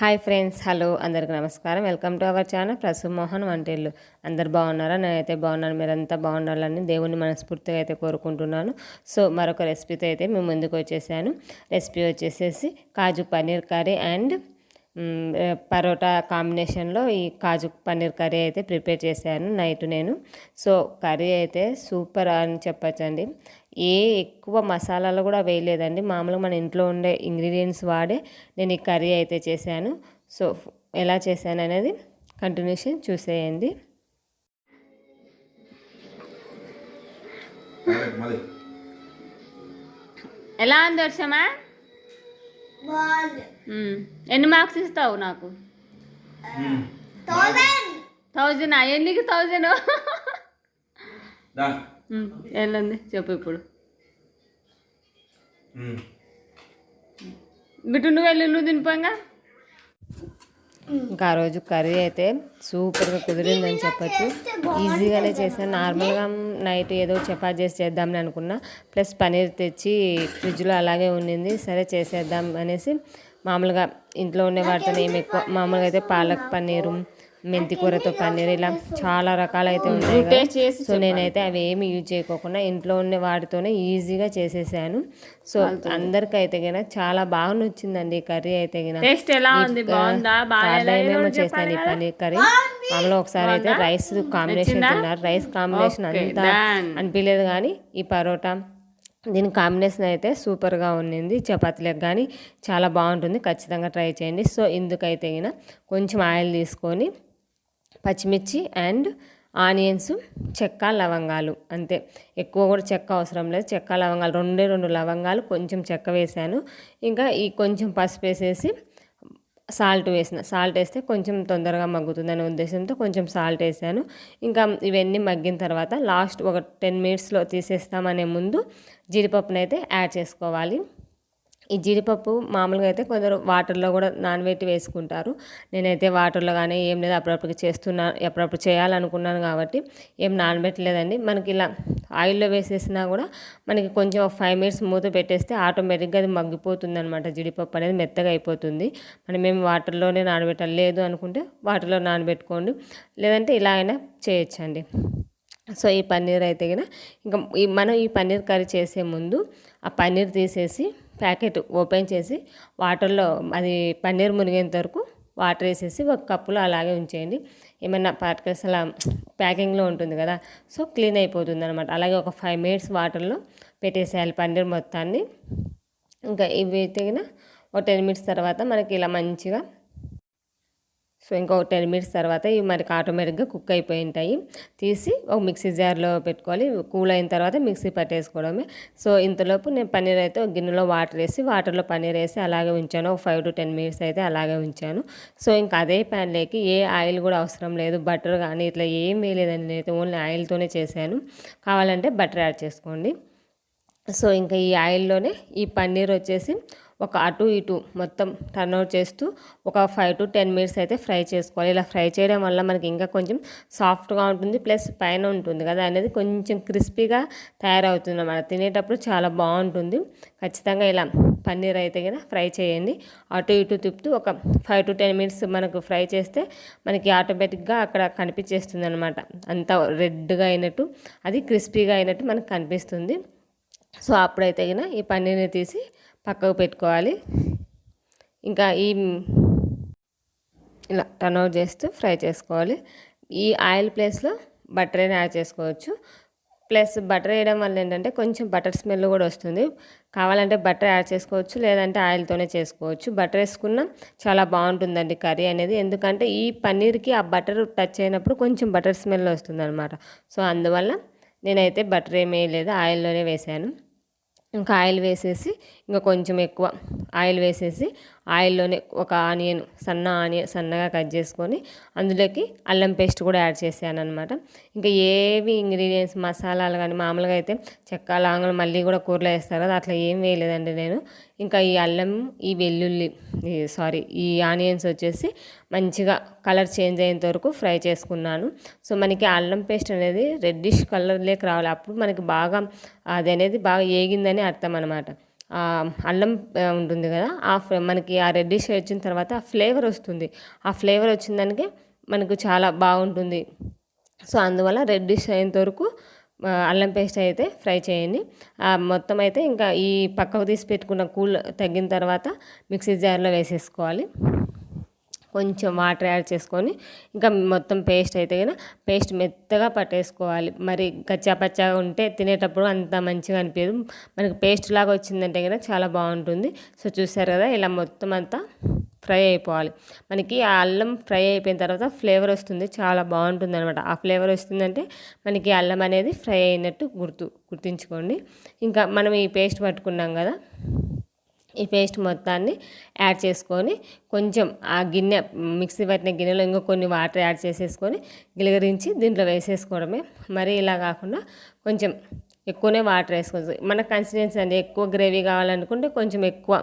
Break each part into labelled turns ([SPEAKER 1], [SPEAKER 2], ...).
[SPEAKER 1] Hi friends hello అందరికి నమస్కారం. Welcome to our channel Prasu Mohan వంటిల్లు అందరు బాగున్నారా? నేనైతే బాగున్నాను. మీరంతా బాగుండాలని దేవుని మనస్ఫూర్తిగా అయితే కోరుకుంటున్నాను. సో మరొక రెసిపీతో అయితే మేము ముందుకు వచ్చేసాను. రెసిపీ వచ్చేసేసి కాజు పన్నీర్ కర్రీ అండ్ పరోటా కాంబినేషన్లో ఈ కాజు పన్నీర్ కర్రీ అయితే ప్రిపేర్ చేశాను నైట్ నేను. సో కర్రీ అయితే సూపర్ అని చెప్పచ్చండి. ఏ ఎక్కువ మసాలాలు కూడా వేయలేదండి. మామూలుగా మన ఇంట్లో ఉండే ఇంగ్రీడియంట్స్ వాడే నేను ఈ కర్రీ అయితే చేశాను. సో ఎలా చేశాను అనేది కంటిన్యూషన్ చూసేయండి. ఎలా ఉంది వర్షమా ఎన్ని మార్క్స్ ఇస్తావు నాకు? థౌజండ్. ఎన్నికి థౌజండ్? వెళ్ళండి చెప్పు ఇప్పుడు. బిట్టు నువ్వు వెళ్ళి నువ్వు తినిపోగా. ఇంకా ఆ రోజు కర్రీ అయితే సూపర్గా కుదిరిందని చెప్పొచ్చు. ఈజీగానే చేశాను. నార్మల్గా నైట్ ఏదో చపాతి చేసి చేద్దామని అనుకున్నా. ప్లస్ పనీర్ తెచ్చి ఫ్రిడ్జ్లో అలాగే ఉండింది. సరే చేసేద్దాం అనేసి మామూలుగా ఇంట్లో ఉండే వాటితో ఏమి ఎక్కువ మామూలుగా అయితే పాలక్ పన్నీరు మెంతి కూరతో పన్నీర్ ఇలా చాలా రకాలు అయితే ఉన్నాయి. సో నేనైతే అవి ఏమి యూజ్ చేయకోకుండా ఇంట్లో ఉండే వాటితోనే ఈజీగా చేసేసాను. సో అందరికైతే గిన చాలా బాగా నచ్చిందండి ఈ కర్రీ అయితే ఏమో చేస్తాను ఈ పన్నీర్ కర్రీ. మామూలుగా ఒకసారి అయితే రైస్ కాంబినేషన్ తిన్నారు. రైస్ కాంబినేషన్ అంతా అనిపించలేదు కానీ ఈ పరోటా దీని కాంబినేషన్ అయితే సూపర్గా ఉండింది చపాతీలకు కానీ చాలా బాగుంటుంది. ఖచ్చితంగా ట్రై చేయండి. సో ఇందుకైతే కొంచెం ఆయిల్ తీసుకొని పచ్చిమిర్చి అండ్ ఆనియన్స్ చెక్క లవంగాలు అంతే. ఎక్కువ కూడా చెక్క అవసరం లేదు. చెక్క లవంగాలు రెండే రెండు లవంగాలు కొంచెం చెక్క వేసాను. ఇంకా ఈ కొంచెం పసుపు వేసేసి సాల్ట్ వేసిన. సాల్ట్ వేస్తే కొంచెం తొందరగా మగ్గుతుందనే ఉద్దేశంతో కొంచెం సాల్ట్ వేసాను. ఇంకా ఇవన్నీ మగ్గిన తర్వాత లాస్ట్ ఒక టెన్ మినిట్స్లో తీసేస్తామనే ముందు జీడిపప్పునైతే యాడ్ చేసుకోవాలి. ఈ జీడిపప్పు మామూలుగా అయితే కొందరు వాటర్లో కూడా నానబెట్టి వేసుకుంటారు. నేనైతే వాటర్లో కానీ ఏం లేదు అప్పుడప్పుడు చేస్తున్నా అప్పుడప్పుడు చేయాలనుకున్నాను కాబట్టి ఏం నానబెట్టలేదండి. మనకి ఇలా ఆయిల్లో వేసేసినా కూడా మనకి కొంచెం ఫైవ్ మినిట్స్ మూత పెట్టేస్తే ఆటోమేటిక్గా అది మగ్గిపోతుంది అనమాట జీడిపప్పు అనేది మెత్తగా అయిపోతుంది. మనం ఏం వాటర్లోనే నానబెట్టాలి లేదు అనుకుంటే వాటర్లో నానబెట్టుకోండి. లేదంటే ఇలా అయినా చేయొచ్చండి. సో ఈ పన్నీర్ అయితే కనుక ఇంకా మనం ఈ పన్నీర్ కర్రీ చేసే ముందు ఆ పన్నీర్ తీసేసి ప్యాకెట్ ఓపెన్ చేసి వాటర్లో అది పన్నీర్ మునిగేంత వరకు వాటర్ వేసేసి ఒక కప్పులో అలాగే ఉంచేయండి. ఏమైనా పార్టికల్స్ అలా ప్యాకింగ్లో ఉంటుంది కదా సో క్లీన్ అయిపోతుంది అనమాట అలాగే ఒక ఫైవ్ మినిట్స్ వాటర్లో పెట్టేసేయాలి పన్నీర్ మొత్తాన్ని. ఇంకా ఇవి తెగిన ఒక టెన్ మినిట్స్ తర్వాత మనకి ఇలా మంచిగా సో ఇంకొక టెన్ మినిట్స్ తర్వాత ఇవి మనకి ఆటోమేటిక్గా కుక్ అయిపోయి ఉంటాయి. తీసి ఒక మిక్సీ జార్లో పెట్టుకోవాలి. కూల్ అయిన తర్వాత మిక్సీ పట్టేసుకోవడమే. సో ఇంతలోపు నేను పన్నీర్ అయితే ఒక గిన్నెలో వాటర్ వేసి వాటర్లో పన్నీర్ వేసి అలాగే ఉంచాను. ఒక ఫైవ్ టు టెన్ మినిట్స్ అయితే అలాగే ఉంచాను. సో ఇంకా అదే ప్యాన్లోకి ఏ ఆయిల్ కూడా అవసరం లేదు. బటర్ కానీ ఇట్లా ఏం వేయలేదండి నేనైతే ఓన్లీ ఆయిల్తోనే చేశాను. కావాలంటే బటర్ యాడ్ చేసుకోండి. సో ఇంకా ఈ ఆయిల్లోనే ఈ పన్నీర్ వచ్చేసి ఒక అటు ఇటు మొత్తం టర్న్ అవుట్ చేస్తూ ఒక ఫైవ్ టు టెన్ మినిట్స్ అయితే ఫ్రై చేసుకోవాలి. ఇలా ఫ్రై చేయడం వల్ల మనకి ఇంకా కొంచెం సాఫ్ట్గా ఉంటుంది ప్లస్ పైన ఉంటుంది కదా అనేది కొంచెం క్రిస్పీగా తయారవుతుంది అన్నమాట తినేటప్పుడు చాలా బాగుంటుంది. ఖచ్చితంగా ఇలా పన్నీర్ అయితే కదా ఫ్రై చేయండి. అటు ఇటు తిప్పుతూ ఒక ఫైవ్ టు టెన్ మినిట్స్ మనకు ఫ్రై చేస్తే మనకి ఆటోమేటిక్గా అక్కడ కనిపించేస్తుంది అనమాట అంతా రెడ్గా అయినట్టు అది క్రిస్పీగా అయినట్టు మనకు కనిపిస్తుంది. సో అప్పుడైతే గిన ఈ పన్నీర్ని తీసి పక్కకు పెట్టుకోవాలి. ఇంకా ఈ ఇలా టర్న్ అవుట్ చేస్తూ ఫ్రై చేసుకోవాలి. ఈ ఆయిల్ ప్లేస్లో బటర్ అయినా యాడ్ చేసుకోవచ్చు. ప్లస్ బటర్ వేయడం వల్ల ఏంటంటే కొంచెం బటర్ స్మెల్ కూడా వస్తుంది. కావాలంటే బటర్ యాడ్ చేసుకోవచ్చు లేదంటే ఆయిల్తోనే చేసుకోవచ్చు. బటర్ వేసుకున్నా చాలా బాగుంటుందండి కర్రీ అనేది. ఎందుకంటే ఈ పన్నీర్కి ఆ బటర్ టచ్ అయినప్పుడు కొంచెం బటర్ స్మెల్ వస్తుంది అనమాట సో అందువల్ల నేనైతే బటర్ ఏమీ లేదు ఆయిల్లోనే వేసాను. ఇంకా ఆయిల్ వేసేసి ఇంకా కొంచెం ఎక్కువ ఆయిల్ వేసేసి ఆయిల్లోనే ఒక ఆనియన్ సన్న ఆనియన్ సన్నగా కట్ చేసుకొని అందులోకి అల్లం పేస్ట్ కూడా యాడ్ చేశాను అనమాట ఇంకా ఏవి ఇంగ్రీడియంట్స్ మసాలాలు కానీ మామూలుగా అయితే చెక్క లాంగులు మళ్ళీ కూడా కూరలో వేస్తారు కదా అట్లా ఏం వేయలేదండి నేను. ఇంకా ఈ అల్లం ఈ వెల్లుల్లి సారీ ఈ ఆనియన్స్ వచ్చేసి మంచిగా కలర్ చేంజ్ అయ్యేంత వరకు ఫ్రై చేసుకున్నాను. సో మనకి అల్లం పేస్ట్ అనేది రెడ్డిష్ కలర్లోకి రావాలి. అప్పుడు మనకి బాగా అది అనేది బాగా ఏగిందని అర్థం అనమాట అల్లం ఉంటుంది కదా ఆ మనకి ఆ రెడ్డిష్ వచ్చిన తర్వాత ఆ ఫ్లేవర్ వస్తుంది. ఆ ఫ్లేవర్ వచ్చిన దానికి మనకు చాలా బాగుంటుంది. సో అందువల్ల రెడ్డిష్ అయ్యేంత వరకు అల్లం పేస్ట్ అయితే ఫ్రై చేయండి. మొత్తం అయితే ఇంకా ఈ పక్కకు తీసి పెట్టుకున్న కూల్ తగ్గిన తర్వాత మిక్సీ జార్లో వేసేసుకోవాలి. కొంచెం వాటర్ యాడ్ చేసుకొని ఇంకా మొత్తం పేస్ట్ అయితే కదా పేస్ట్ మెత్తగా పట్టేసుకోవాలి. మరి కచ్చా పచ్చాగా ఉంటే తినేటప్పుడు అంత మంచిగా అనిపించదు మనకి పేస్ట్ లాగా వచ్చిందంటే కదా చాలా బాగుంటుంది. సో చూసారు కదా ఇలా మొత్తం అంతా ఫ్రై అయిపోవాలి. మనకి ఆ అల్లం ఫ్రై అయిపోయిన తర్వాత ఫ్లేవర్ వస్తుంది చాలా బాగుంటుంది అనమాట ఆ ఫ్లేవర్ వస్తుందంటే మనకి అల్లం అనేది ఫ్రై అయినట్టు గుర్తు గుర్తుంచుకోండి. ఇంకా మనం ఈ పేస్ట్ పట్టుకున్నాం కదా ఈ పేస్ట్ మొత్తాన్ని యాడ్ చేసుకొని కొంచెం ఆ గిన్నె మిక్సీ పట్టిన గిన్నెలో ఇంకా కొన్ని వాటర్ యాడ్ చేసేసుకొని గిలగరించి దీంట్లో వేసేసుకోవడమే. మరి ఇలా కాకుండా కొంచెం ఎక్కువనే వాటర్ వేసుకోవచ్చు. మన కన్సిస్టెన్సీ అండి ఎక్కువ గ్రేవీ కావాలనుకుంటే కొంచెం ఎక్కువ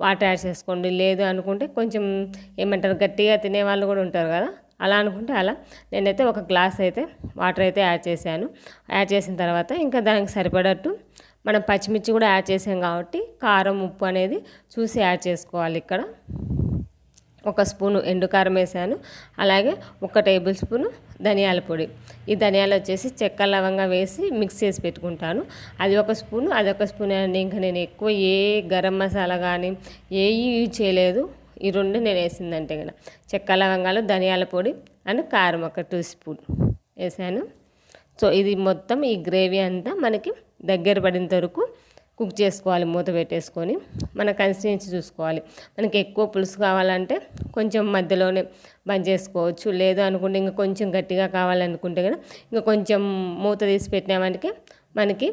[SPEAKER 1] వాటర్ యాడ్ చేసుకోండి. లేదు అనుకుంటే కొంచెం ఏమంటారు గట్టిగా తినే వాళ్ళు కూడా ఉంటారు కదా. అలా అనుకుంటే అలా. నేనైతే ఒక గ్లాస్ అయితే వాటర్ అయితే యాడ్ చేశాను. యాడ్ చేసిన తర్వాత ఇంకా దానికి సరిపడట్టు మనం పచ్చిమిర్చి కూడా యాడ్ చేసాం కాబట్టి కారం ఉప్పు అనేది చూసి యాడ్ చేసుకోవాలి ఇక్కడ. ఒక స్పూను ఎండు కారం వేసాను. అలాగే ఒక టేబుల్ స్పూను ధనియాల పొడి. ఈ ధనియాలు వచ్చేసి చెక్క లవంగా వేసి మిక్స్ చేసి పెట్టుకుంటాను. అది ఒక స్పూను అది ఒక స్పూన్ అండి. ఇంకా నేను ఎక్కువ ఏ గరం మసాలా కానీ ఏ యూజ్ చేయలేదు. ఈ రెండు నేను వేసిందంటే కదా. చెక్క లవంగాలు ధనియాల పొడి అండ్ కారం ఒక టూ స్పూన్ వేసాను. సో ఇది మొత్తం ఈ గ్రేవీ అంతా మనకి దగ్గర పడేంత వరకు కుక్ చేసుకోవాలి మూత పెట్టేసుకొని మన కన్సిస్టెన్సీ చూసుకోవాలి. మనకి ఎక్కువ పులుసు కావాలంటే కొంచెం మధ్యలోనే బంద్ చేసుకోవచ్చు. లేదు అనుకుంటే ఇంకా కొంచెం గట్టిగా కావాలనుకుంటే కదా ఇంకా కొంచెం మూత తీసి పెట్టినామంటే మనకి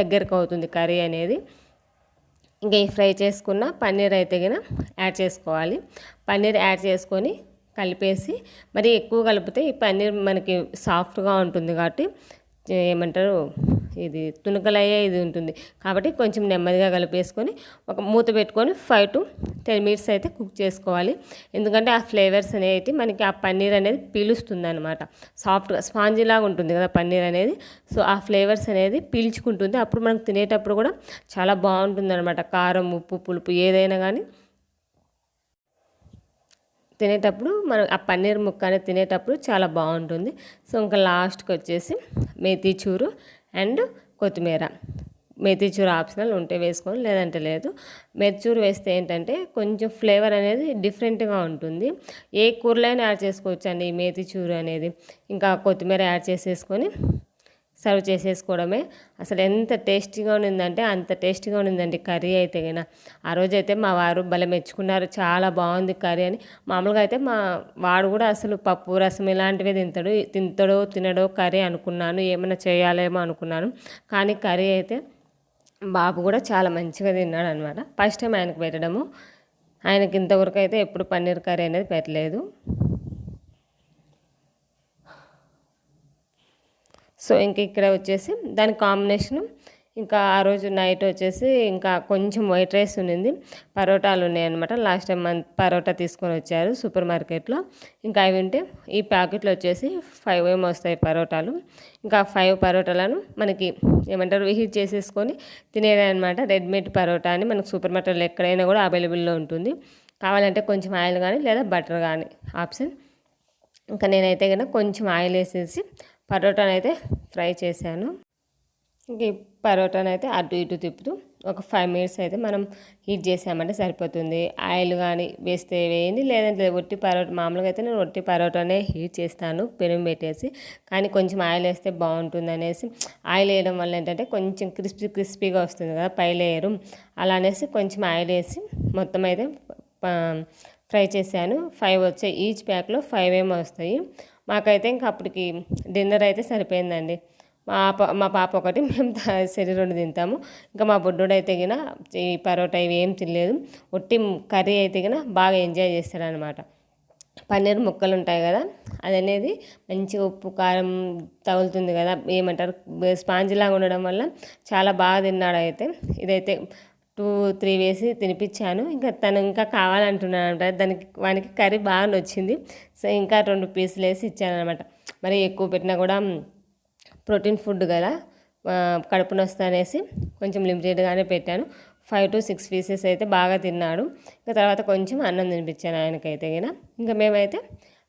[SPEAKER 1] దగ్గరకు అవుతుంది కర్రీ అనేది. ఇంకా ఈ ఫ్రై చేసుకున్న పన్నీర్ అయితే కనుక యాడ్ చేసుకోవాలి. పన్నీర్ యాడ్ చేసుకొని కలిపేసి మరి ఎక్కువ కలిపితే ఈ పన్నీర్ మనకి సాఫ్ట్గా ఉంటుంది కాబట్టి ఏమంటారు ఇది తునకలయ్యే ఇది ఉంటుంది. కాబట్టి కొంచెం నెమ్మదిగా కలిపేసుకొని ఒక మూత పెట్టుకొని ఫైవ్ టు టెన్ మినిట్స్ అయితే కుక్ చేసుకోవాలి. ఎందుకంటే ఆ ఫ్లేవర్స్ అనేవి మనకి ఆ పన్నీర్ అనేది పీలుస్తుంది అనమాట సాఫ్ట్గా స్పాంజీ లాగా ఉంటుంది కదా పన్నీర్ అనేది. సో ఆ ఫ్లేవర్స్ అనేది పీల్చుకుంటుంది. అప్పుడు మనం తినేటప్పుడు కూడా చాలా బాగుంటుంది అనమాట కారం ఉప్పు పులుపు ఏదైనా కానీ. తినేటప్పుడు మనం ఆ పన్నీర్ ముక్క అనేది తినేటప్పుడు చాలా బాగుంటుంది. సో ఇంకా లాస్ట్కి వచ్చేసి మేతి చూరు. అండ్ కొత్తిమీర. మెతిచూర ఆప్షనల్ ఉంటే వేసుకోండి లేదంటే లేదు. మేతి వేస్తే ఏంటంటే కొంచెం ఫ్లేవర్ అనేది డిఫరెంట్గా ఉంటుంది. ఏ కూరలైనా యాడ్ చేసుకోవచ్చు అండి ఈ మేతిచూరు అనేది. ఇంకా కొత్తిమీర యాడ్ చేసేసుకొని సర్వ్ చేసేసుకోవడమే. అసలు ఎంత టేస్టీగా ఉండిందంటే అంత టేస్టీగా ఉండిందండి కర్రీ అయితే గిన ఆ రోజైతే మా వారు భలే మెచ్చుకున్నారు. చాలా బాగుంది కర్రీ అని. మామూలుగా అయితే మా వాడు కూడా అసలు పప్పు రసం ఇలాంటివే తింటాడు తింటాడో తినడో కర్రీ అనుకున్నాను. ఏమైనా చేయాలేమో అనుకున్నాను. కానీ కర్రీ అయితే బాబు కూడా చాలా మంచిగా తిన్నాడు అనమాట ఫస్ట్ టైం ఆయనకు పెట్టడము. ఆయనకి ఇంతవరకు అయితే ఎప్పుడు పన్నీర్ కర్రీ అనేది పెట్టలేదు. సో ఇంక ఇక్కడ వచ్చేసి దాని కాంబినేషను ఇంకా ఆ రోజు నైట్ వచ్చేసి ఇంకా కొంచెం వైట్ రైస్ ఉండింది పరోటాలు ఉన్నాయన్నమాట. లాస్ట్ టైం మంత్ పరోటా తీసుకొని వచ్చారు సూపర్ మార్కెట్లో. ఇంకా అవి ఉంటే ఈ ప్యాకెట్లో వచ్చేసి ఫైవ్ ఏమో వస్తాయి పరోటాలు. ఇంకా ఫైవ్ పరోటాలను మనకి ఏమంటారు హీట్ చేసేసుకొని తినేదనమాట రెడీమేడ్ పరోటా అని మనకు సూపర్ మార్కెట్లో ఎక్కడైనా కూడా అవైలబుల్లో ఉంటుంది. కావాలంటే కొంచెం ఆయిల్ కానీ లేదా బటర్ కానీ ఆప్షన్. ఇంకా నేనైతే కనుక కొంచెం ఆయిల్ వేసేసి పరోటాను అయితే ఫ్రై చేశాను. ఇంక ఈ పరోటాను అయితే అటు ఇటు తిప్పుతూ ఒక ఫైవ్ మినిట్స్ అయితే మనం హీట్ చేసామంటే సరిపోతుంది. ఆయిల్ కానీ వేస్తే వేయండి లేదంటే రొట్టి పరోటా మామూలుగా అయితే నేను రొట్టి పరోటానే హీట్ చేస్తాను పెరుగు పెట్టేసి. కానీ కొంచెం ఆయిల్ వేస్తే బాగుంటుంది అనేసి. ఆయిల్ వేయడం వల్ల ఏంటంటే కొంచెం క్రిస్పీ క్రిస్పీగా వస్తుంది కదా పై లేయరు. అలా అనేసి కొంచెం ఆయిల్ వేసి మొత్తం అయితే ఫ్రై చేశాను. ఫైవ్ వచ్చాయి ఈచ్ ప్యాక్లో ఫైవ్ ఏమో వస్తాయి. మాకైతే ఇంకా అప్పటికి డిన్నర్ అయితే సరిపోయిందండి. మా మా పాప ఒకటి మేము త- సరి రెండు తింటాము. ఇంకా మా బుడ్డోడు అయితే గిన ఈ పరోటా ఇవి ఏం తినలేదు. ఒట్టి కర్రీ అయితే గిన బాగా ఎంజాయ్ చేస్తాడనమాట పన్నీర్ ముక్కలు ఉంటాయి కదా అది అనేది మంచిగా ఉప్పు కారం తగులుతుంది కదా ఏమంటారు స్పాంజ్ లాగా ఉండడం వల్ల చాలా బాగా తిన్నాడు అయితే ఇదైతే టూ త్రీ వేసి తినిపించాను. ఇంకా తను ఇంకా కావాలంటున్నాను అనమాట దానికి వానికి కర్రీ బాగా నచ్చింది. సో ఇంకా రెండు పీసులు వేసి ఇచ్చాను అనమాట మరి ఎక్కువ పెట్టినా కూడా ప్రోటీన్ ఫుడ్ కదా. కడుపు నొస్తా అనేసి కొంచెం లిమిటెడ్గానే పెట్టాను. ఫైవ్ టు సిక్స్ పీసెస్ అయితే బాగా తిన్నాడు. ఇంకా తర్వాత కొంచెం అన్నం తినిపించాను ఆయనకైతే గిన. ఇంకా మేమైతే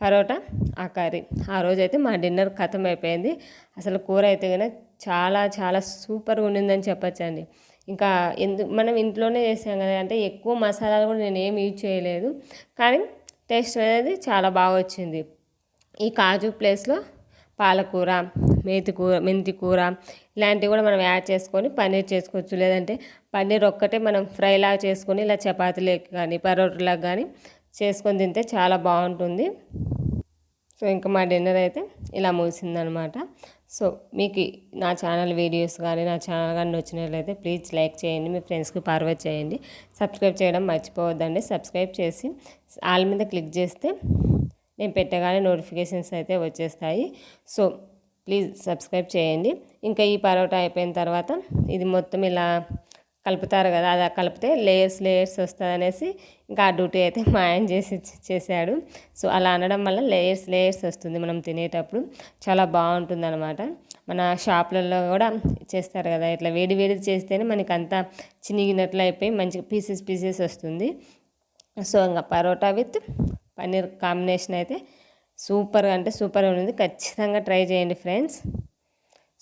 [SPEAKER 1] పరోటా ఆ కర్రీ. ఆ రోజైతే మా డిన్నర్ ఖతం అయిపోయింది అసలు కూర అయితే కనుక చాలా చాలా సూపర్గా ఉండిందని చెప్పచ్చండి. ఇంకా ఎందు మనం ఇంట్లోనే చేసాం కదా అంటే ఎక్కువ మసాలాలు కూడా నేను ఏం యూజ్ చేయలేదు. కానీ టేస్ట్ అనేది చాలా బాగా వచ్చింది. ఈ కాజు ప్లేస్లో పాలకూర మేతి కూర మెంతి కూర ఇలాంటివి కూడా మనం యాడ్ చేసుకొని పన్నీర్ చేసుకోవచ్చు. లేదంటే పన్నీర్ ఒక్కటే మనం ఫ్రైలాగా చేసుకొని ఇలా చపాతీలకు కానీ పరోటాలకు కానీ చేసుకొని తింటే చాలా బాగుంటుంది. సో ఇంకా మా డిన్నర్ అయితే ఇలా ముగిసిందనమాట. సో మీకు నా ఛానల్ వీడియోస్ కానీ నా ఛానల్ కానీ నచ్చినట్లయితే ప్లీజ్ లైక్ చేయండి మీ ఫ్రెండ్స్కి ఫార్వర్డ్ చేయండి. సబ్స్క్రైబ్ చేయడం మర్చిపోవద్దండి. సబ్స్క్రైబ్ చేసి ఆల్ మీద క్లిక్ చేస్తే నేను పెట్టగానే నోటిఫికేషన్స్ అయితే వచ్చేస్తాయి. సో ప్లీజ్ సబ్స్క్రైబ్ చేయండి. ఇంకా ఈ పరోటా అయిపోయిన తర్వాత ఇది మొత్తం ఇలా కలుపుతారు కదా అది కలిపితే లేయర్స్ లేయర్స్ వస్తుంది అనేసి ఇంకా ఆ డ్యూటీ అయితే మా ఆయన చేసి చేశాడు. సో అలా అనడం వల్ల లేయర్స్ లేయర్స్ వస్తుంది మనం తినేటప్పుడు. చాలా బాగుంటుంది అనమాట మన షాప్లలో కూడా చేస్తారు కదా ఇట్లా వేడి వేడి చేస్తేనే మనకి అంతా చినిగినట్లు అయిపోయి మంచిగా పీసెస్ పీసెస్ వస్తుంది. సో ఇంకా పరోటా విత్ పన్నీర్ కాంబినేషన్ అయితే సూపర్గా అంటే సూపర్గా ఉంది ఖచ్చితంగా ట్రై చేయండి ఫ్రెండ్స్.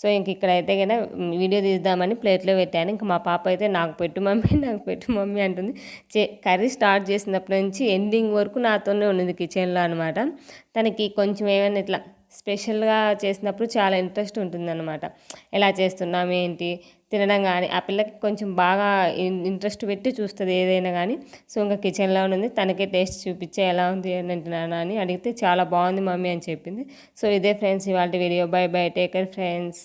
[SPEAKER 1] సో ఇంక ఇక్కడైతే కదా వీడియో తీద్దామని ప్లేట్లో పెట్టాను. ఇంక మా పాప అయితే నాకు పెట్టు మమ్మీ నాకు పెట్టు మమ్మీ అంటుంది. చే కర్రీ స్టార్ట్ చేసినప్పటి నుంచి ఎండింగ్ వరకు నాతోనే ఉన్నది కిచెన్లో అనమాట తనకి కొంచెం ఏమైనా ఇట్లా స్పెషల్గా చేసినప్పుడు చాలా ఇంట్రెస్ట్ ఉంటుందన్నమాట. ఎలా చేస్తున్నాం ఏంటి? తినడం కానీ ఆ పిల్లకి కొంచెం బాగా ఇంట్రెస్ట్ పెట్టి చూస్తుంది ఏదైనా కానీ సో ఇంకా కిచెన్లో ఉంది తనకే టేస్ట్ చూపించే ఎలా ఉంది అని అంటున్నాను అని అడిగితే చాలా బాగుంది మమ్మీ అని చెప్పింది. సో ఇదే ఫ్రెండ్స్ ఇవాళ video. Bye bye take care friends.